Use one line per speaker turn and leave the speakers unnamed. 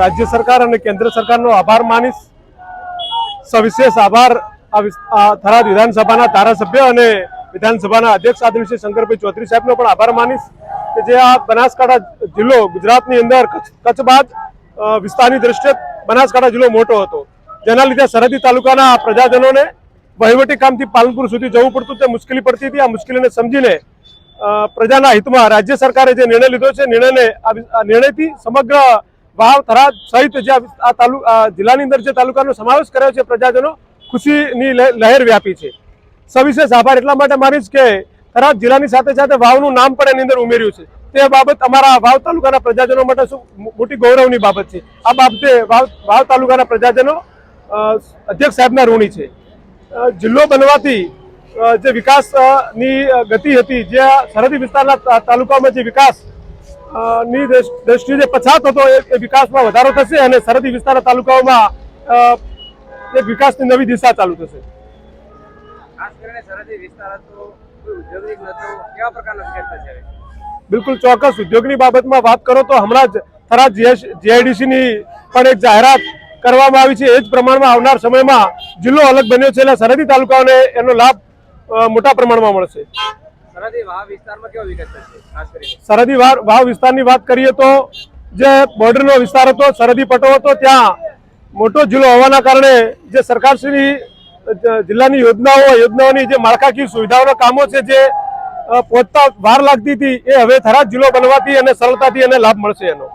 રાજ્ય સરકાર અને કેન્દ્ર સરકારનો આભાર માનીશ. સવિશેષ આભાર થરાદ વિધાનસભાના ધારાસભ્ય અને વિધાનસભાના અધ્યક્ષ આદરણીય શંકરભાઈ ચૌધરી સાહેબનો પણ આભાર માનીશ કે જે આ બનાસકાંઠા જિલ્લો ગુજરાતની અંદર કચ્છ બાદ વિસ્તારની દ્રષ્ટિએ બનાસકાંઠા જિલ્લો મોટો હતો. જેના લીધે સરહદી તાલુકાના પ્રજાજનોને વહીવટી કામથી પાલનપુર સુધી જવું પડતું તે મુશ્કેલી પડતી હતી. આ મુશ્કેલીને સમજીને પ્રજાના હિતમાં રાજ્ય સરકારે જે નિર્ણય લીધો છે, નિર્ણયને નિર્ણયથી સમગ્ર વાવ થરાદ સહિત જે આ વિસ- આ તાલુ, આ જિલ્લાની અંદર જે તાલુકાનો સમાવેશ કર્યો છે પ્રજાજનો, ખુશીની લહેર વ્યાપી છે. સવિશેષ આભાર. એટલા માટે માનીશ કે થરાદ જિલ્લાની સાથે સાથે વાવનું નામ પણ એની અંદર ઉમેર્યું છે. તે બાબત અમારા વાવ તાલુકાના પ્રજાજનો માટે શું મોટી ગૌરવની બાબત છે. આ બાબતે વાવ વાવ તાલુકાના પ્રજાજનો અધ્યક્ષ સાહેબના ઋણી છે. જિલ્લો બનવાથી જે વિકાસની ગતિ હતી, જે સરહદી વિસ્તારના તાલુકામાં જે વિકાસ ની દ્રષ્ટિએ જે પછાત હતો એ વિકાસમાં વધારો થશે અને સરહદી વિસ્તારના તાલુકાઓમાં એક વિકાસની નવી દિશા ચાલુ થશે.
ખાસ કરીને સરહદી વિસ્તાર હતો ઉદ્યોગિક નતો. કેવા પ્રકારનો વિકાસ થશે
બિલકુલ ચોક્કસ. ઉદ્યોગની બાબતમાં વાત કરો તો હમણાં જ થરા જીઆઈડીસીની પણ એક જાહેરાત કરવામાં આવી છે. એ જ પ્રમાણમાં આવનાર સમયમાં જિલ્લો અલગ બન્યો છે. એટલે સરહદી તાલુકાઓને એનો લાભ મોટા પ્રમાણમાં મળશે.
સરહદી
વાવ વિસ્તારની વાત કરીએ તો જે બોર્ડરનો વિસ્તાર હતો, સરહદી પટો હતો, ત્યાં મોટો જિલ્લો હોવાના કારણે જે સરકારશ્રીની જિલ્લાની યોજનાઓ, યોજનાઓની જે માળખાકીય સુવિધાઓના કામો છે જે પહોંચતા વાર લાગતી હતી, એ હવે થરાદ જિલ્લો બનવાથી અને સરળતાથી એને લાભ મળશે એનો.